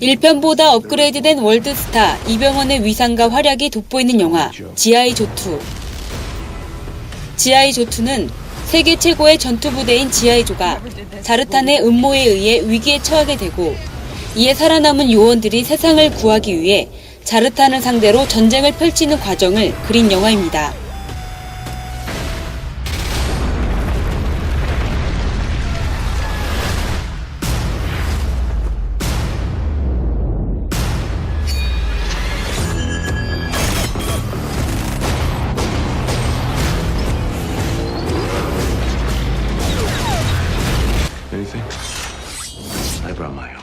1편보다 업그레이드된 월드스타 이병헌의 위상과 활약이 돋보이는 영화 지아이 조투. 지아이 조투는 세계 최고의 전투 부대인 지아이조가 자르탄의 음모에 의해 위기에 처하게 되고 이에 살아남은 요원들이 세상을 구하기 위해 자르탄을 상대로 전쟁을 펼치는 과정을 그린 영화입니다. I brought my own.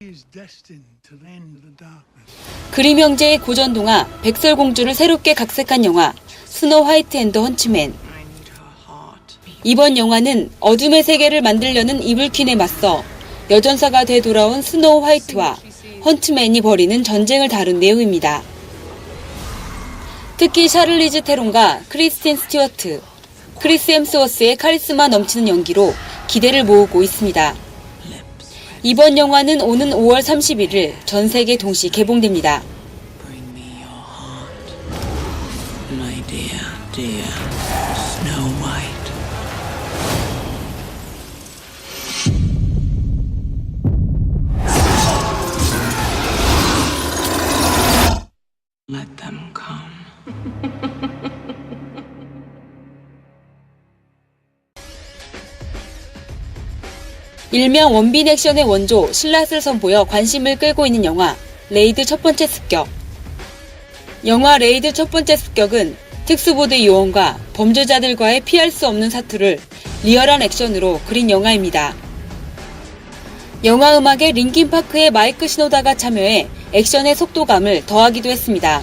is destined to end the darkness. 그림 형제의 고전 동화 백설공주를 새롭게 각색한 영화 스노 화이트 앤더 헌츠맨. 이번 영화는 어둠의 세계를 만들려는 이블퀸에 맞서 여전사가 돼 돌아온 스노우 화이트와 헌츠맨이 벌이는 전쟁을 다룬 내용입니다. 특히 샤를리즈 테론과 크리스틴 스튜어트, 크리스 햄스워스의 카리스마 넘치는 연기로 기대를 모으고 있습니다. 이번 영화는 오는 5월 31일 전 세계 동시 개봉됩니다. 일명 원빈 액션의 원조 신라스를 선보여 관심을 끌고 있는 영화 레이드 첫 번째 습격. 영화 레이드 첫 번째 습격은 특수부대 요원과 범죄자들과의 피할 수 없는 사투를 리얼한 액션으로 그린 영화입니다. 영화 음악에 링킨파크의 마이크 시노다가 참여해 액션의 속도감을 더하기도 했습니다.